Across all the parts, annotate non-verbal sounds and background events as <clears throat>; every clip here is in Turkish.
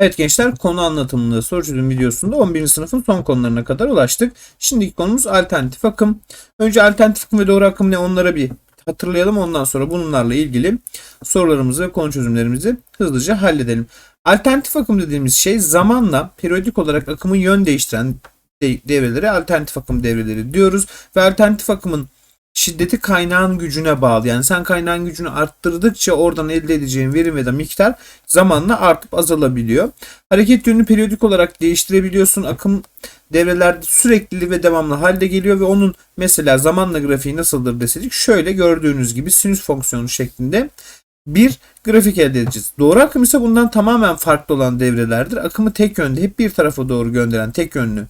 Evet gençler konu anlatımında soru çözüm videosunda 11. sınıfın son konularına kadar ulaştık. Şimdiki konumuz alternatif akım. Önce alternatif akım ve doğru akım ne onlara bir hatırlayalım. Ondan sonra bunlarla ilgili sorularımızı ve konu çözümlerimizi hızlıca halledelim. Alternatif akım dediğimiz şey zamanla periyodik olarak akımın yön değiştiren de- devrelere alternatif akım devreleri diyoruz. Ve alternatif akımın şiddeti kaynağın gücüne bağlı. Yani sen kaynağın gücünü arttırdıkça oradan elde edeceğin verim ya da miktar zamanla artıp azalabiliyor. Hareket yönünü periyodik olarak değiştirebiliyorsun. Akım devrelerde sürekli ve devamlı halde geliyor ve onun mesela zamanla grafiği nasıldır deseydik şöyle gördüğünüz gibi sinüs fonksiyonu şeklinde bir grafik elde edeceğiz. Doğru akım ise bundan tamamen farklı olan devrelerdir. Akımı tek yönde hep bir tarafa doğru gönderen tek yönlü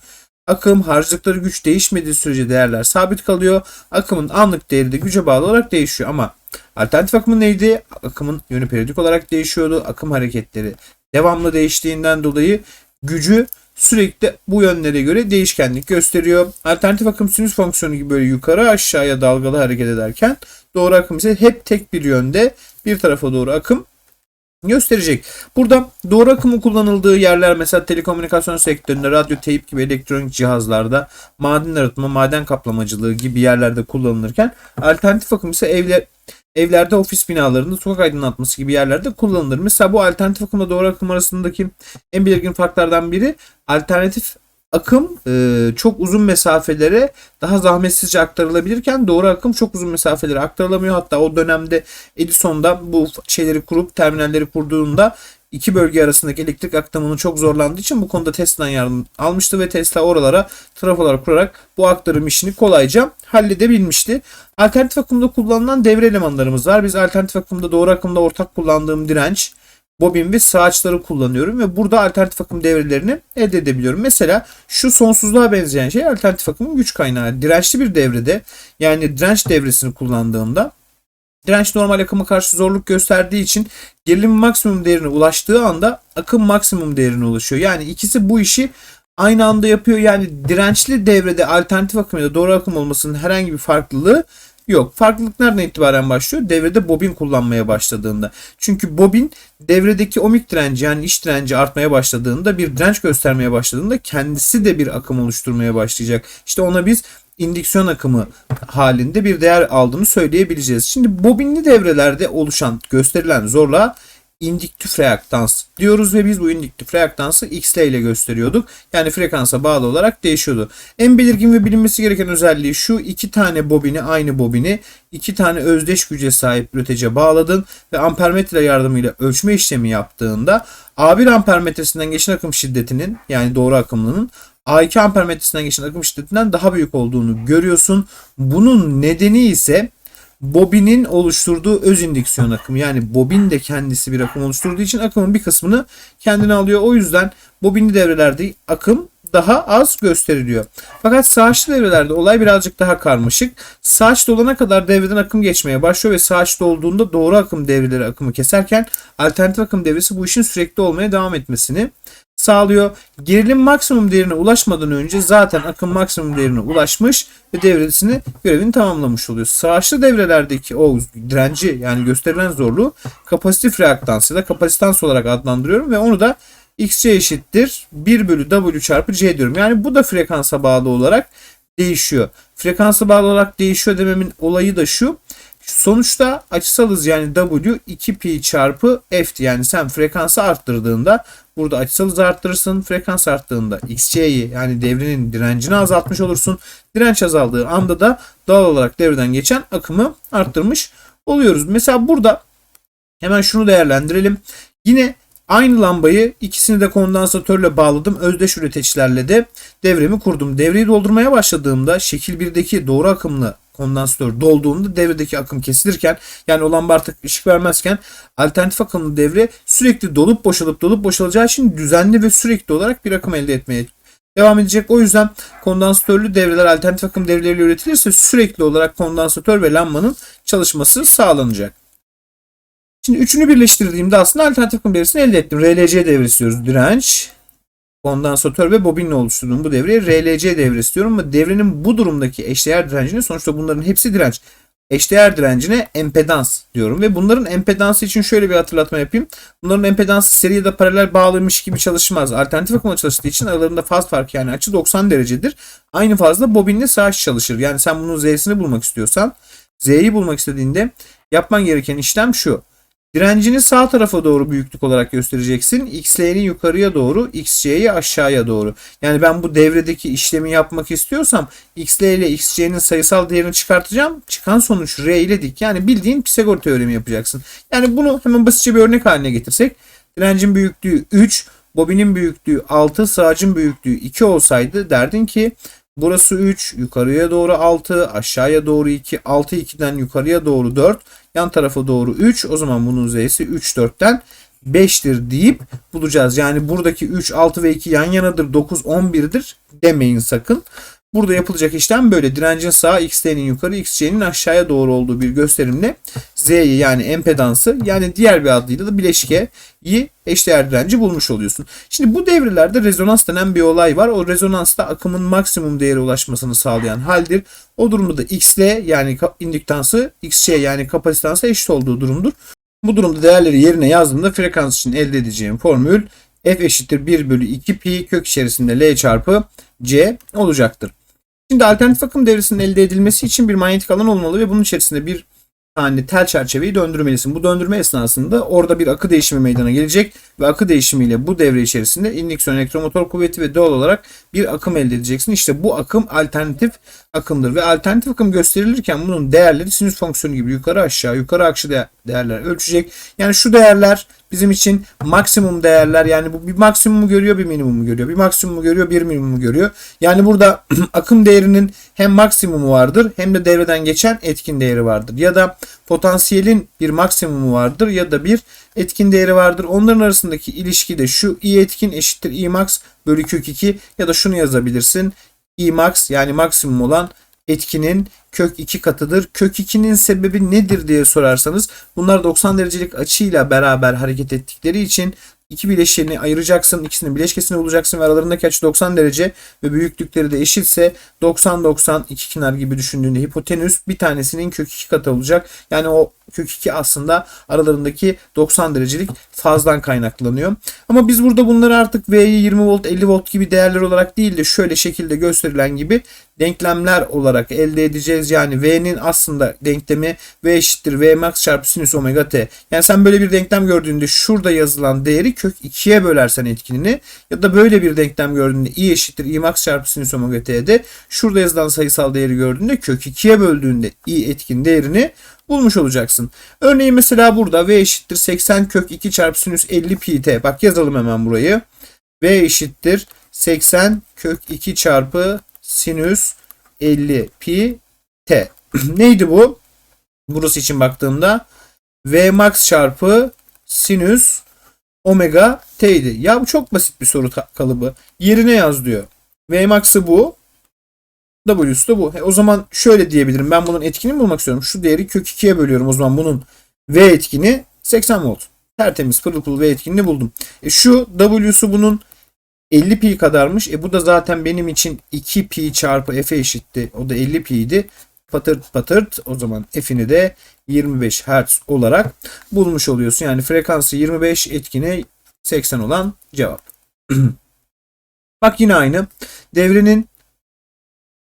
akım harcadıkları güç değişmediği sürece değerler sabit kalıyor. Akımın anlık değeri de güce bağlı olarak değişiyor ama alternatif akımın neydi? Akımın yönü periyodik olarak değişiyordu. Akım hareketleri devamlı değiştiğinden dolayı gücü sürekli bu yönlere göre değişkenlik gösteriyor. Alternatif akım sinüs fonksiyonu gibi böyle yukarı aşağıya dalgalı hareket ederken doğru akım ise hep tek bir yönde bir tarafa doğru akım gösterecek. Burada doğru akımın kullanıldığı yerler mesela telekomünikasyon sektöründe, radyo, teyip gibi elektronik cihazlarda, maden arıtma, maden kaplamacılığı gibi yerlerde kullanılırken alternatif akım ise evler evlerde, ofis binalarında, sokak aydınlatması gibi yerlerde kullanılır. Mesela bu alternatif akımla doğru akım arasındaki en belirgin farklardan biri alternatif akım e, çok uzun mesafelere daha zahmetsizce aktarılabilirken doğru akım çok uzun mesafelere aktarılamıyor. Hatta o dönemde Edison'da bu şeyleri kurup terminalleri kurduğunda iki bölge arasındaki elektrik aktarımının çok zorlandığı için bu konuda Tesla'dan yardım almıştı ve Tesla oralara trafolar kurarak bu aktarım işini kolayca halledebilmişti. Alternatif akımda kullanılan devre elemanlarımız var. Biz alternatif akımda doğru akımda ortak kullandığım direnç, bobin ve sağaçları kullanıyorum ve burada alternatif akım devrelerini elde edebiliyorum. Mesela şu sonsuzluğa benzeyen şey alternatif akımın güç kaynağı. Dirençli bir devrede yani direnç devresini kullandığımda direnç normal akıma karşı zorluk gösterdiği için gerilim maksimum değerine ulaştığı anda akım maksimum değerine ulaşıyor. Yani ikisi bu işi aynı anda yapıyor. Yani dirençli devrede alternatif akım ya da doğru akım olmasının herhangi bir farklılığı Yok. Farklılık nereden itibaren başlıyor? Devrede bobin kullanmaya başladığında. Çünkü bobin devredeki ohmik direnci yani iç direnci artmaya başladığında bir direnç göstermeye başladığında kendisi de bir akım oluşturmaya başlayacak. İşte ona biz indüksiyon akımı halinde bir değer aldığını söyleyebileceğiz. Şimdi bobinli devrelerde oluşan gösterilen zorluğa indüktif reaktans diyoruz ve biz bu indüktif reaktansı X ile gösteriyorduk. Yani frekansa bağlı olarak değişiyordu. En belirgin ve bilinmesi gereken özelliği şu iki tane bobini aynı bobini iki tane özdeş güce sahip üretice bağladın ve ampermetre yardımıyla ölçme işlemi yaptığında A1 ampermetresinden geçen akım şiddetinin yani doğru akımlının A2 ampermetresinden geçen akım şiddetinden daha büyük olduğunu görüyorsun. Bunun nedeni ise bobinin oluşturduğu öz indüksiyon akımı. Yani bobin de kendisi bir akım oluşturduğu için akımın bir kısmını kendine alıyor. O yüzden bobinli devrelerde akım daha az gösteriliyor. Fakat sağaçlı devrelerde olay birazcık daha karmaşık. Sağaç dolana kadar devreden akım geçmeye başlıyor ve sağaç dolduğunda doğru akım devreleri akımı keserken alternatif akım devresi bu işin sürekli olmaya devam etmesini sağlıyor. Gerilim maksimum değerine ulaşmadan önce zaten akım maksimum değerine ulaşmış ve devresini görevini tamamlamış oluyor. Sağaçlı devrelerdeki o direnci yani gösterilen zorluğu kapasitif reaktans ya da kapasitans olarak adlandırıyorum ve onu da xc eşittir 1 bölü w çarpı c diyorum. Yani bu da frekansa bağlı olarak değişiyor. Frekansa bağlı olarak değişiyor dememin olayı da şu. Sonuçta açısal hız yani W 2 pi çarpı F'ti. Yani sen frekansı arttırdığında burada açısal hızı arttırırsın. Frekans arttığında XC'yi yani devrenin direncini azaltmış olursun. Direnç azaldığı anda da doğal olarak devreden geçen akımı arttırmış oluyoruz. Mesela burada hemen şunu değerlendirelim. Yine Aynı lambayı ikisini de kondansatörle bağladım. Özdeş üreticilerle de devremi kurdum. Devreyi doldurmaya başladığımda şekil 1'deki doğru akımlı kondansatör dolduğunda devredeki akım kesilirken yani o lamba artık ışık vermezken alternatif akımlı devre sürekli dolup boşalıp dolup boşalacağı için düzenli ve sürekli olarak bir akım elde etmeye devam edecek. O yüzden kondansatörlü devreler alternatif akım devreleriyle üretilirse sürekli olarak kondansatör ve lambanın çalışması sağlanacak. Şimdi üçünü birleştirdiğimde aslında alternatif akım devresini elde ettim. RLC devresi diyoruz. Direnç, kondansatör ve bobinle oluşturduğum bu devreye RLC devresi diyorum ama devrenin bu durumdaki eşdeğer direncini sonuçta bunların hepsi direnç. eşdeğer direncine empedans diyorum. Ve bunların empedansı için şöyle bir hatırlatma yapayım. Bunların empedansı seri ya da paralel bağlıymış gibi çalışmaz. Alternatif akımla çalıştığı için aralarında faz farkı yani açı 90 derecedir. Aynı fazla bobinle sağ açı çalışır. Yani sen bunun Z'sini bulmak istiyorsan Z'yi bulmak istediğinde yapman gereken işlem şu. Direncini sağ tarafa doğru büyüklük olarak göstereceksin. XL'nin yukarıya doğru, XC'yi aşağıya doğru. Yani ben bu devredeki işlemi yapmak istiyorsam XL ile XC'nin sayısal değerini çıkartacağım. Çıkan sonuç R ile dik. Yani bildiğin Pisagor teoremi yapacaksın. Yani bunu hemen basitçe bir örnek haline getirsek. Direncin büyüklüğü 3, bobinin büyüklüğü 6, sağacın büyüklüğü 2 olsaydı derdin ki Burası 3, yukarıya doğru 6, aşağıya doğru 2, 6 2'den yukarıya doğru 4, yan tarafa doğru 3. O zaman bunun z'si 3 4'ten 5'tir deyip bulacağız. Yani buradaki 3, 6 ve 2 yan yanadır 9, 11'dir demeyin sakın. Burada yapılacak işlem böyle. Direncin sağ x'nin yukarı xc'nin aşağıya doğru olduğu bir gösterimle z'yi yani empedansı yani diğer bir adıyla da bileşkeyi eşdeğer direnci bulmuş oluyorsun. Şimdi bu devrelerde rezonans denen bir olay var. O rezonansta akımın maksimum değere ulaşmasını sağlayan haldir. O durumda da xl yani indüktansı xc yani kapasitansı eşit olduğu durumdur. Bu durumda değerleri yerine yazdığımda frekans için elde edeceğim formül f eşittir 1 bölü 2 pi kök içerisinde l çarpı c olacaktır. Şimdi alternatif akım devresinin elde edilmesi için bir manyetik alan olmalı ve bunun içerisinde bir tane tel çerçeveyi döndürmelisin. Bu döndürme esnasında orada bir akı değişimi meydana gelecek ve akı değişimiyle bu devre içerisinde indüksiyon elektromotor kuvveti ve doğal olarak bir akım elde edeceksin. İşte bu akım alternatif akımdır ve alternatif akım gösterilirken bunun değerleri sinüs fonksiyonu gibi yukarı aşağı yukarı akşı değerler ölçecek. Yani şu değerler bizim için maksimum değerler yani bu bir maksimumu görüyor bir minimumu görüyor. Bir maksimumu görüyor bir minimumu görüyor. Yani burada <clears throat> akım değerinin hem maksimumu vardır hem de devreden geçen etkin değeri vardır. Ya da potansiyelin bir maksimumu vardır ya da bir etkin değeri vardır. Onların arasındaki ilişki de şu I etkin eşittir I max bölü kök 2 ya da şunu yazabilirsin. I max yani maksimum olan etkinin kök 2 katıdır. Kök 2'nin sebebi nedir diye sorarsanız bunlar 90 derecelik açıyla beraber hareket ettikleri için iki bileşeni ayıracaksın. ikisinin bileşkesini bulacaksın ve aralarındaki açı 90 derece ve büyüklükleri de eşitse 90-90 iki kenar gibi düşündüğünde hipotenüs bir tanesinin kök 2 katı olacak. Yani o kök 2 aslında aralarındaki 90 derecelik fazdan kaynaklanıyor. Ama biz burada bunları artık V'yi 20 volt 50 volt gibi değerler olarak değil de şöyle şekilde gösterilen gibi denklemler olarak elde edeceğiz. Yani V'nin aslında denklemi V eşittir V max çarpı sinüs omega t. Yani sen böyle bir denklem gördüğünde şurada yazılan değeri kök 2'ye bölersen etkinini ya da böyle bir denklem gördüğünde i eşittir i max çarpı sinüs omega t'de şurada yazılan sayısal değeri gördüğünde kök 2'ye böldüğünde i etkin değerini bulmuş olacaksın. Örneğin mesela burada v eşittir 80 kök 2 çarpı sinüs 50 pi t. Bak yazalım hemen burayı. v eşittir 80 kök 2 çarpı sinüs 50 pi t. <clears throat> Neydi bu? Burası için baktığımda v max çarpı sinüs omega t'ydi. Ya bu çok basit bir soru kalıbı. Yerine yaz diyor. V max'ı bu. W'su da bu. E, o zaman şöyle diyebilirim. Ben bunun etkinini bulmak istiyorum. Şu değeri kök 2'ye bölüyorum. O zaman bunun V etkini 80 volt. Tertemiz pırıl pırıl V etkinini buldum. E, şu W'su bunun 50 pi kadarmış. E bu da zaten benim için 2 pi çarpı F'e eşitti. O da 50 pi'ydi. Patırt patırt o zaman F'ini de 25 Hz olarak bulmuş oluyorsun. Yani frekansı 25 etkini 80 olan cevap. <clears throat> Bak yine aynı. Devrenin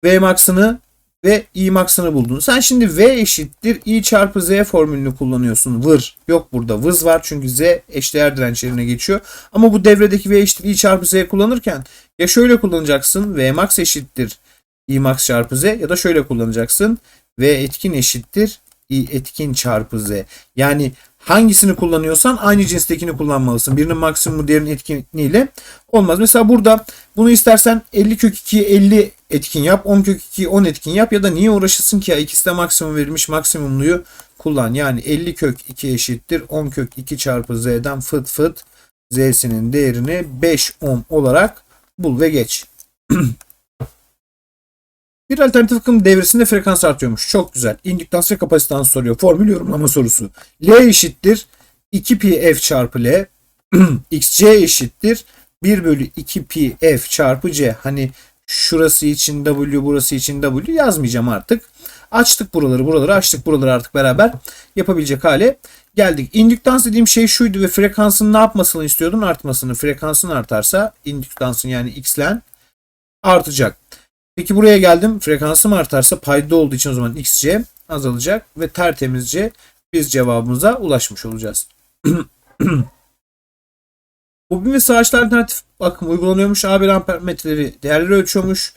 V max'ını ve I max'ını buldun. Sen şimdi V eşittir I çarpı Z formülünü kullanıyorsun. Vır. Yok burada. Vız var çünkü Z eşdeğer direnç yerine geçiyor. Ama bu devredeki V eşittir I çarpı Z kullanırken ya şöyle kullanacaksın. V max eşittir I max çarpı Z ya da şöyle kullanacaksın. V etkin eşittir I etkin çarpı Z. Yani hangisini kullanıyorsan aynı cinstekini kullanmalısın. Birinin maksimumu diğerinin etkiniyle olmaz. Mesela burada bunu istersen 50 kök 2'ye 50 etkin yap. 10 kök 2'yi 10 etkin yap ya da niye uğraşırsın ki ya ikisi de maksimum verilmiş maksimumluyu kullan. Yani 50 kök 2 eşittir 10 kök 2 çarpı z'den fıt fıt z'sinin değerini 5 ohm olarak bul ve geç. <clears throat> Bir alternatif akım devresinde frekans artıyormuş. Çok güzel. İndüktans ve kapasitans soruyor. Formül yorumlama sorusu. L eşittir 2 pi f çarpı L. <clears throat> xc eşittir 1 bölü 2 pi f çarpı c. Hani şurası için W burası için W yazmayacağım artık. Açtık buraları buraları açtık buraları artık beraber yapabilecek hale geldik. İndüktans dediğim şey şuydu ve frekansın ne yapmasını istiyordum? Artmasını. Frekansın artarsa indüktansın yani x'len artacak. Peki buraya geldim. Frekansım artarsa payda olduğu için o zaman xc azalacak ve tertemizce biz cevabımıza ulaşmış olacağız. <clears throat> Bobin ve sağaçlı alternatif akım uygulanıyormuş. AB ampermetreleri değerleri ölçüyormuş.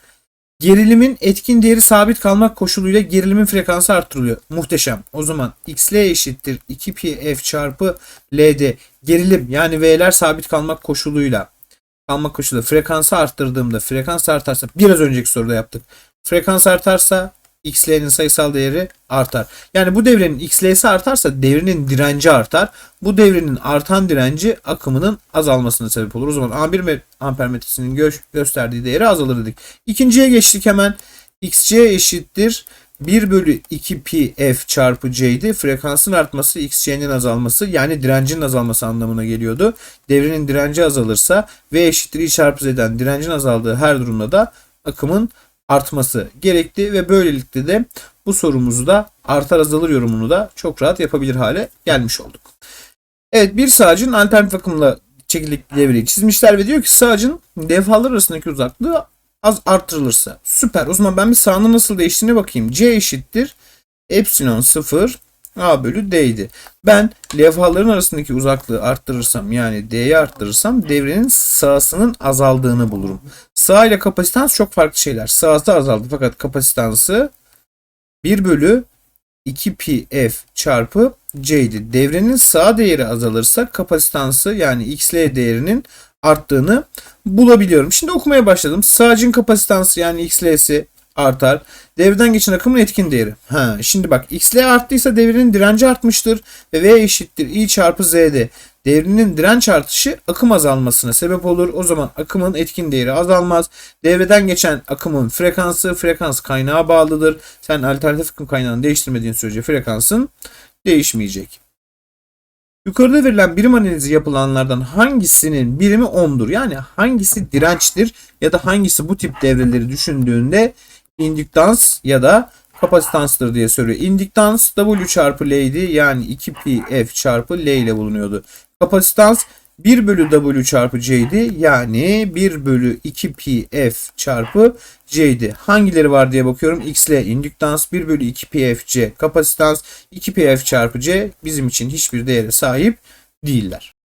Gerilimin etkin değeri sabit kalmak koşuluyla gerilimin frekansı arttırılıyor. Muhteşem. O zaman xl eşittir 2πf çarpı ld. Gerilim yani v'ler sabit kalmak koşuluyla kalmak koşuluyla frekansı arttırdığımda frekans artarsa biraz önceki soruda yaptık. Frekans artarsa xl'nin sayısal değeri artar. Yani bu devrenin xl'si artarsa devrenin direnci artar. Bu devrenin artan direnci akımının azalmasına sebep olur. O zaman A1 ampermetresinin gö- gösterdiği değeri azalır dedik. İkinciye geçtik hemen. xc eşittir 1 bölü 2 pi f çarpı c'ydi. Frekansın artması xc'nin azalması yani direncin azalması anlamına geliyordu. Devrenin direnci azalırsa v eşittir i çarpı z'den direncin azaldığı her durumda da akımın artması gerekti ve böylelikle de bu sorumuzu da artar azalır yorumunu da çok rahat yapabilir hale gelmiş olduk. Evet bir sağcın alternatif akımla çekirdek devreyi çizmişler ve diyor ki sağcın levhalar arasındaki uzaklığı az arttırılırsa. Süper. O zaman ben bir sağının nasıl değiştiğine bakayım. C eşittir. Epsilon 0 A bölü D'ydi. Ben levhaların arasındaki uzaklığı arttırırsam yani D'yi arttırırsam devrenin sağısının azaldığını bulurum. Sağ ile kapasitans çok farklı şeyler. Sağsı azaldı fakat kapasitansı 1 bölü 2 pi f çarpı c'ydi. Devrenin sağ değeri azalırsa kapasitansı yani xl değerinin arttığını bulabiliyorum. Şimdi okumaya başladım. Sağcın kapasitansı yani xl'si artar. Devreden geçen akımın etkin değeri. Ha, şimdi bak xl arttıysa devrenin direnci artmıştır ve v eşittir i çarpı z'de. Devrinin direnç artışı akım azalmasına sebep olur. O zaman akımın etkin değeri azalmaz. Devreden geçen akımın frekansı frekans kaynağa bağlıdır. Sen alternatif akım kaynağını değiştirmediğin sürece frekansın değişmeyecek. Yukarıda verilen birim analizi yapılanlardan hangisinin birimi 10'dur? Yani hangisi dirençtir ya da hangisi bu tip devreleri düşündüğünde indüktans ya da kapasitanstır diye soruyor. İndüktans W çarpı L'ydi yani 2pi F çarpı L ile bulunuyordu. Kapasitans 1 bölü W çarpı C'ydi yani 1 bölü 2 pi F çarpı C'ydi. Hangileri var diye bakıyorum. X ile indüktans 1 bölü 2 pi F C kapasitans 2 pi F çarpı C bizim için hiçbir değere sahip değiller.